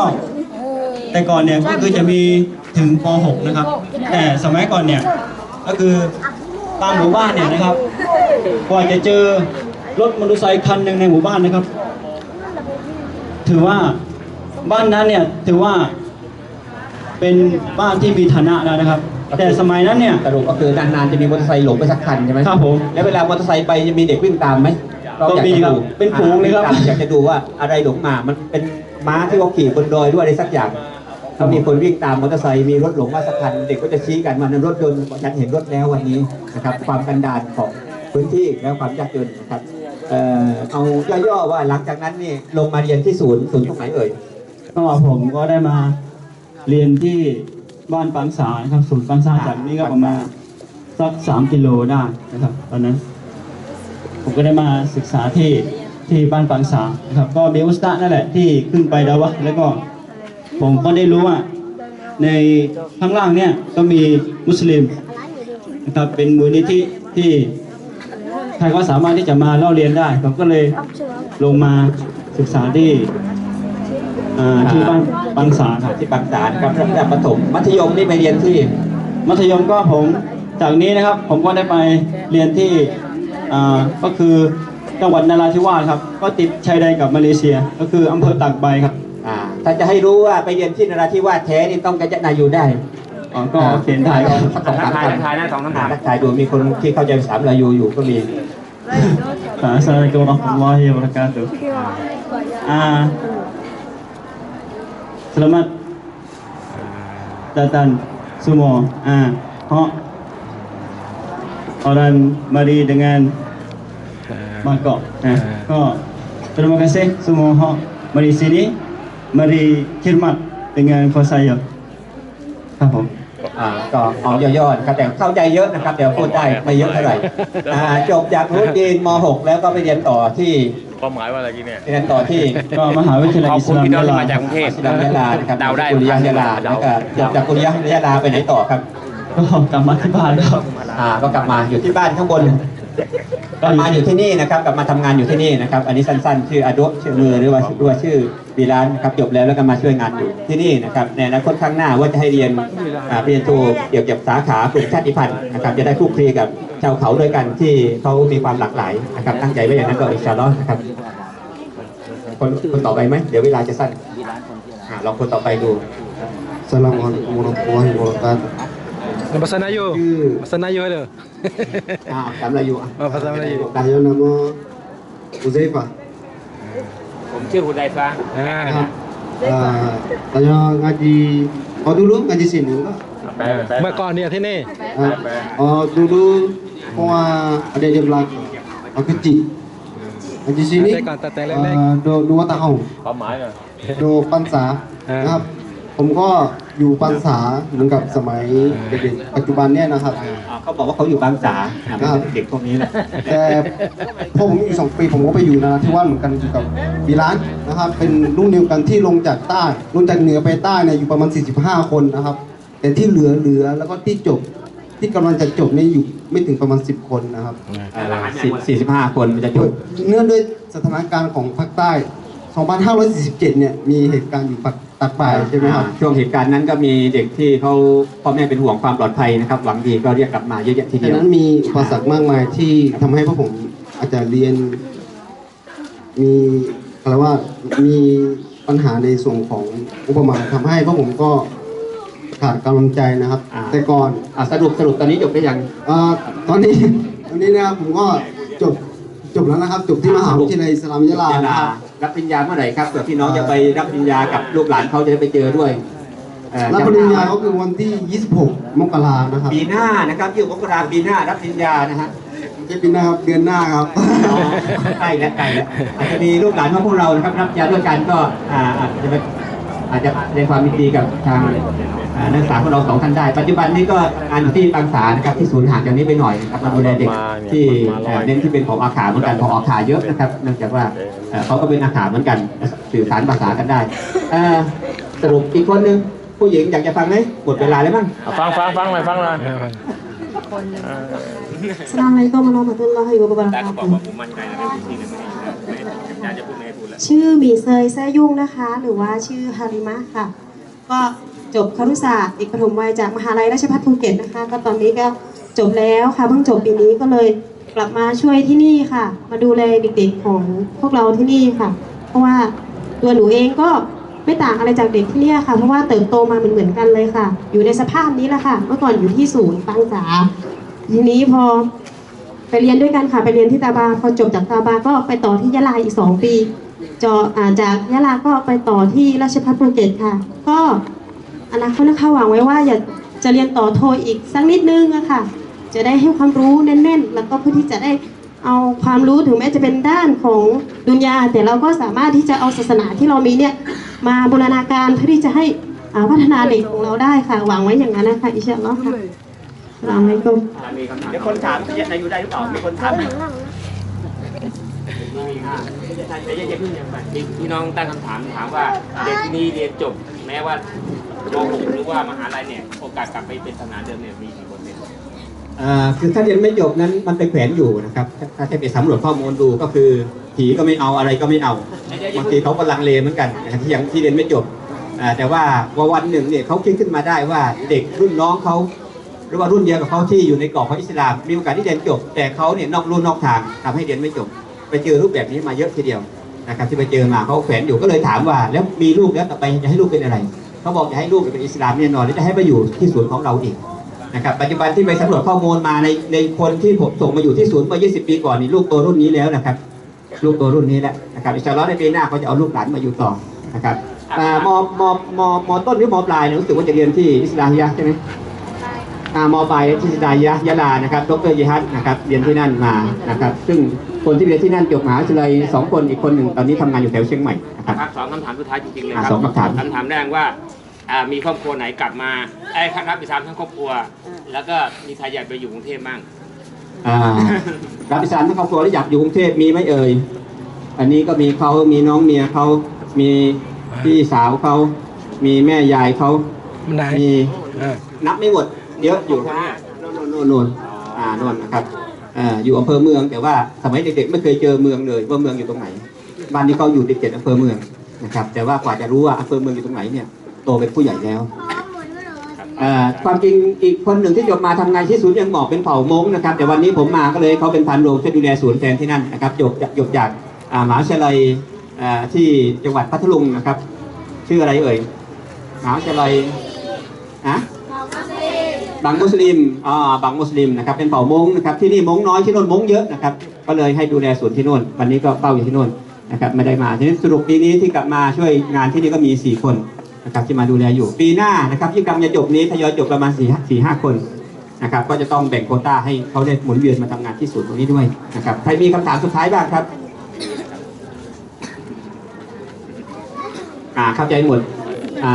ก็แต่ก่อนเนี่ยก็คือจะมีถึงป .6 นะครับ แต่สมัยก่อนเนี่ยก็คือตามหมู่บ้านเนี่ยนะครับกว่าจะเจอรถมอเตอร์ไซค์คันหนึ่งในหมู่บ้านนะครับ ถือว่าบ้านนั้นเนี่ยถือว่าเป็นบ้านที่มีฐานะแล้วนะครับ แต่สมัยนั้นเนี่ยสรุปก็คือนานๆจะมีมอเตอร์ไซค์หลงไปสักคันใช่ไหมครับผมแล้วเวลามอเตอร์ไซค์ไปจะมีเด็กวิ่งตามไหมเราก็อยากมีจะครับดูเป็นฝูงเลยครับอ่าวิ่งตามอยากจะดูว่าอะไรหลงมามันเป็น ม้าที่เขาขี่บนดอยด้วยอะไรสักอย่างเขามีคนวิ่งตามมอเตอร์ไซค์มีรถหลงมาสักคันเด็กก็จะชี้กันว่านั้นรถยนต์ฉันเห็นรถแล้ววันนี้นะครับความกันดารของพื้นที่และความยากจนนะครับเอ่อเอาย่อๆว่าหลังจากนั้นนี่ลงมาเรียนที่ศูนย์ศูนย์ตรงไหนเอ่ยก็ผมก็ได้มาเรียนที่บ้านปังสานะครับศูนย์ปังสาจากนี้ก็ประมาณสักสามกิโลได้นะครับตอนนั้น ผมก็ได้มาศึกษาที่ ที่บ้านปังสานะครับ ก็มีอุสตานั่นแหละที่ขึ้นไปดาวะแล้วก็ผมก็ได้รู้ว่า ในข้างล่างเนี่ยก็มีมุสลิมนะครับเป็นมูลนิธิที่ใครก็สามารถที่จะมาเล่าเรียนได้ผมก็เลยลงมาศึกษาที่ที่บ้านปังสาครับที่บางสาครับระดับประถมมัธยมนี่ไปเรียนที่ มัธยมก็ผมจากนี้นะครับ ผมก็ได้ไปเรียนที่ก็คือ จังหวัดนราธิวาสครับ ก็ติดชายแดนกับมาเลเซีย ก็คืออำเภอตากใบครับ อ่า ถ้าจะให้รู้ว่าไปเรียนที่นราธิวาสแท้นี่ต้องกระจะนายูได้อ๋อก็เขียนได้ครับสักสองสามทักทายคำทักทายนะสองคำถามทักทายดูมีคนที่เข้าใจภาษาลายูอยู่ก็มี Assalamualaikum warahmatullahi wabarakatuh. Ah, selamat datang semua. Ah, hok orang mari dengan mangkok. Ah, ก็ terima kasih semua hok mari sini. Mari khidmat dengan kuasa saya. ครับผมอ่าก็เอาย่อๆนะครับแต่เข้าใจเยอะนะครับแต่พูดได้ไม่เยอะเท่าไหร่อ่าจบจากรูดีนม .6 แล้วก็ไปเรียนต่อที่ความหมายว่าอะไรกี้เนี่ยเรียนต่อที่ก็มหาวิทยาลัยขอบอิสคุณลามพี่น้องยะที่ลามาจากกรุงเทพศิลปยาลานะครับเดาได้กุริยะยาลาแล้วก็จบจากกุริยะยาลาไปไหนต่อครับก็กลับมาที่บ้านครับอ่าก็กลับมาอยู่ที่บ้านข้างบน กลับมาอยู่ที่นี่นะครับกลับมาทำงานอยู่ที่นี่นะครับ อันนี้สั้นๆ ชื่ออาดุชื่อมือหรือว่าหรือว่าชื่อบีรานนะครับจบแล้วแล้วก็มาช่วยงานอยู่ที่นี่นะครับในอนาคตข้างหน้าว่าจะให้เรียนอ่าปริญญาโทเกี่ยวกับสาขากลุ่มชาติพันธุ์นะครับจะได้คลุกคลีกับชาวเขาด้วยกันที่เขามีความหลากหลายนะครับตั้งใจไว้อย่างนั้นก็อินชาอัลลอฮ์นะครับคนคนต่อไปไหมเดี๋ยวเวลาจะสั้นลองคนต่อไปดู Assalamualaikum warahmatullahi wabarakatuh. Bahasa Melayu. Hmm. Bahasa Melayu ada. อ่าจำอะไรอยู่อะ Oh, bahasa Melayu. Saya nama Uzaifah. ผมชื่อหุดไดฟ้า Ha. Uh, saya ngaji Oh dulu ngaji sini enggak? แปลแปล Mak kau ni kat sini. Uh, oh dulu Kau ada di belakang Aku kecil Ngaji sini Ada kan teteh lelek. uh, dua, dua tahun ควา มหมายอะดูปันษาอ่านนะครับผมก็อยู่ปันษาเหมือนกับสมัยเด็กๆปัจจุบันเนี่ยนะครับอ่าเขาบอกว่าเขาอยู่บางสาอ่าไม่ใช่เด็กพวกนี้แหละแต่พอผมอยู่สองปีผมก็ไปอยู่นราธิวาสเหมือนกันอยู่กับบีรานนะครับ เป็นรุ่นเดียวกันที่ลงจากใต้ลงจากเหนือไปใต้เนี่ยอยู่ประมาณ 45 คนนะครับ แต่ที่เหลือเหลือแล้วก็ที่จบที่กำลังจะจบเนี่ยอยู่ไม่ถึงประมาณ 10 คนนะครับสิบสี่สิบห้าคนมันจะจบเนื่องด้วยสถานการณ์ของภาคใต้ 2547 เนี่ย มีเหตุการณ์อยู่ปัก ตักป่ายใช่ไหมครับช่วงเหตุการณ์นั้นก็มีเด็กที่เขาพ่อแม่เป็นห่วงความปลอดภัยนะครับ หวังดีก็เรียกกลับมาเยอะแยะทีเดีฉะยวนั้นมีอุปสรรคมากมายที่ทำให้พวกผมอาจจะเรียน มีอะไรว่ามีปัญหาในส่วนของอุปมาทำให้พวกผมก็ขาดกำลังใจนะครับ อ่า แต่ก่อน อะสรุปสรุปตอนนี้จบไปยัง เอ่อตอนนี้ ตอนนี้นะครับผมก็จบ จบแล้วนะครับ จบที่มหาวิทยาลัยอิสลามยะลานะครับรับปริญญาเมื่อไหร่ครับเผื่อพี่น้องจะไปรับปริญญากับลูกหลานเขาจะได้ไปเจอด้วยเอ่อรับปริญญาก็คือวันที่ 26 มกรานะครับ ปีหน้านะครับยี่สิบมกราปีหน้ารับปริญญานะฮะจะปีหน้าครับเดือนหน้าครับอ๋อใกล้แล้วใกล้แล้วอาจจะมีลูกหลานของพวกเรานะครับรับปริญญาด้วยกันก็อ่าอาจจะไป อาจจะแสดงความยินดีกับทางอ่านักศึกษาของเราสองท่านได้ ปัจจุบันนี้ก็งานอยู่ที่บางสานะครับที่ศูนย์ห่างจากนี้ไปหน่อยนะครับมาดูแลเด็กที่เอ่อเน้นที่เป็นของอาขาเหมือนกันของอาขาเยอะนะครับเนื่องจากว่าเอ่อเขาก็เป็นอาขาเหมือนกันสื่อสารภาษากันได้เอ่อสรุปอีกคนหนึ่งผู้หญิงอยากจะฟังไหมหมดเวลาแล้วมั้งเอาฟังฟังฟังหน่อยฟังหน่อย Assalamualaikum warahmatullahi แต่เขาบอก wabarakatuh. ว่าผมมั่นใจนะเรื่องที่ นี่จารย์จะพูดไม่พูดแล้วชื่อหมีเซยแซ่ยุ่งนะคะ หรือว่าชื่อฮาริมะค่ะ ก็จบครุศาสตร์เอกปฐมวัยจากมหาลัยราชภัฏภูเก็ตนะคะ ก็ตอนนี้ก็จบแล้วค่ะเพิ่งจบปีนี้ก็เลยกลับมาช่วยที่นี่ค่ะ มาดูแลเด็กๆของพวกเราที่นี่ค่ะ เพราะว่าตัวหนูเองก็ไม่ต่างอะไรจากเด็กที่นี่ค่ะ เพราะว่าเติบโตมาเหมือนเหมือนกันเลยค่ะ อยู่ในสภาพนี้แหละค่ะ เมื่อก่อนอยู่ที่ศูนย์ปังษาทีนี้พอ ไปเรียนด้วยกันค่ะไปเรียนที่ตาบาพอจบจากตาบาก็ไปต่อที่ยะลาอีกสองปีจออ่าจากยะลาก็ไปต่อที่ราชภัฏภูเก็ตค่ะ ก็อนาคตนะคะหวังไว้ว่าอยากจะเรียนต่อโทอีกสักนิดนึงอะค่ะ จะได้ให้ความรู้แน่นๆ แล้วก็เพื่อที่จะได้เอาความรู้ถึงแม้จะเป็นด้านของดุนยา แต่เราก็สามารถที่จะเอาศาสนาที่เรามีเนี่ยมาบูรณาการเพื่อที่จะให้อ่าพัฒนาเด็กของเราได้ค่ะหวังไว้อย่างนั้นนะคะอินชาอัลลอฮ์ค่ะ ลามุอะลัยกุมมีคำถามเดี๋ยวคนถามที่อายุได้หรือเปล่ามีคนถามไหมมีพี่น้องตั้งคำถามถามว่าเด็กที่นี่เรียนจบแม้ว่ามหกหรือว่ามหาลัยเนี่ยโอกาสกลับไปเป็นทหารเดิมเนี่ยมีกี่คนเนี่ยอ่าคือถ้าเรียนไม่จบนั้นมันไปแขวนอยู่นะครับถ้าถ้าจะไปสำรวจข้อมูลดูก็คือผีก็ไม่เอาอะไรก็ไม่เอาบางทีเขาก็ลังเลเหมือนกันนะครับที่ยังที่เรียนไม่จบอ่าแต่ว่าวันหนึ่งเนี่ยเขาคิดขึ้นมาได้ว่าเด็กรุ่นน้องเขาห รือว่ารุ่นเดียวกับเขาที่อยู่ในกรอบของอิสลาม มีโอกาสที่เรียนจบ แต่เขาเนี่ยนอกรุ่นนอกทางทำให้เรียนไม่จบ ไปเจอรูปแบบนี้มาเยอะทีเดียวนะครับที่ไปเจอมาเขาแขวนอยู่ก็เลยถามว่า แล้วมีลูกแล้วต่อไปจะให้ลูกเป็นอะไรเขาบอกจะให้ลูกเป็นอิสลามแน่นอนแล้วจะให้ไปอยู่ที่ศูนย์ของเราอีกนะครับปัจจุบันที่ไปสำรวจข้อมูลมาในในคนที่ผมส่งมาอยู่ที่ศูนย์เมื่อ 20 ปีก่อนนี่ลูกตัวรุ่นนี้แล้วนะครับลูกตัวรุ่นนี้แล้วนะครับอินชาอัลในปีหน้าเขาจะเอาลูกหลานมาอยู่ต่อนะครับอ่ามมมมต้นหรือมปลายเนี่ยรู้สึกว่าจะเรียนที่อิสลาฮิยะใช่ไหม มปลายที่อิสลาฮิยะห์ยะลานะครับ ดรยิฮัดนะครับ เรียนที่นั่นมานะครับ ซึ่งคนที่เรียนที่นั่นจบมหาวิทยาลัยสองคนอีกคนหนึ่งตอนนี้ทำงานอยู่แถวเชียงใหม่นะครับครับสองคำถามสุดท้ายจริงๆเลยคอะรับสองคำถามคำถามแรกว่าอ่ามีครอบครัวไหนกลับมาไอ้ยครับอิสลามทั้งครอบครัว แล้วก็มีใครอยากไปอยู่กรุงเทพมั่งอ่ารับอิสลามทั้งครอบครัวแล้วอยากอยู่กรุงเทพมีไหมเอ่ยอันนี้ก็มีเขามีน้องเมียเขามีพี่สาวเขามีแม่ยายเขามันไหนมีเออนับไม่หมด เยอะอยู่โน่นโน่นโน่นอ่าโน่นนะครับอ่าอยู่อำเภอเมืองแต่ว่าสมัยเด็กๆไม่เคยเจอเมืองเลยว่าเมืองอยู่ตรงไหนบ้านที่เขาอยู่ติดเจ็ดอำเภอเมืองนะครับแต่ว่ากว่าจะรู้ว่าอำเภอเมืองอยู่ตรงไหนเนี่ยโตเป็นผู้ใหญ่แล้วอ่าความจริงอีกคนหนึ่งที่จบมาทำงานที่ศูนย์ยังหมอกเป็นเผ่ามงนะครับแต่วันนี้ผมมาก็เลยเขาเป็นพันโรงช่วยดูแลศูนย์แทนที่นั่นนะครับจบจากจบจากอ่ามหาวิทยาลัยอ่าที่จังหวัดพัทลุงนะครับ ชื่ออะไรเอ่ยมหาวิทยาลัยอะ บางมุสลิมอ่าบางมุสลิมนะครับเป็นเผ่ามงนะครับที่นี่มงน้อยที่โน่นมงเยอะนะครับก็เลยให้ดูแลศูนย์ที่โน่น วันนี้ก็เป้าอยู่ที่โน่นนะครับไม่ได้มาทีนี้สรุปปีนี้ที่กลับมาช่วยงานที่นี่ก็มีสี่คนนะครับที่มาดูแลอยู่ปีหน้านะครับที่กำลังจะจบนี้ทยอยจบประมาณสี่สี่ห้าคนนะครับก็จะต้องแบ่งโควต้าให้เขาได้หมุนเวียนมาทำงานที่ศูนย์ตรงนี้ด้วยนะครับใครมีคำถามสุดท้ายบ้างครับอ่าเข้าใจหมดอ่า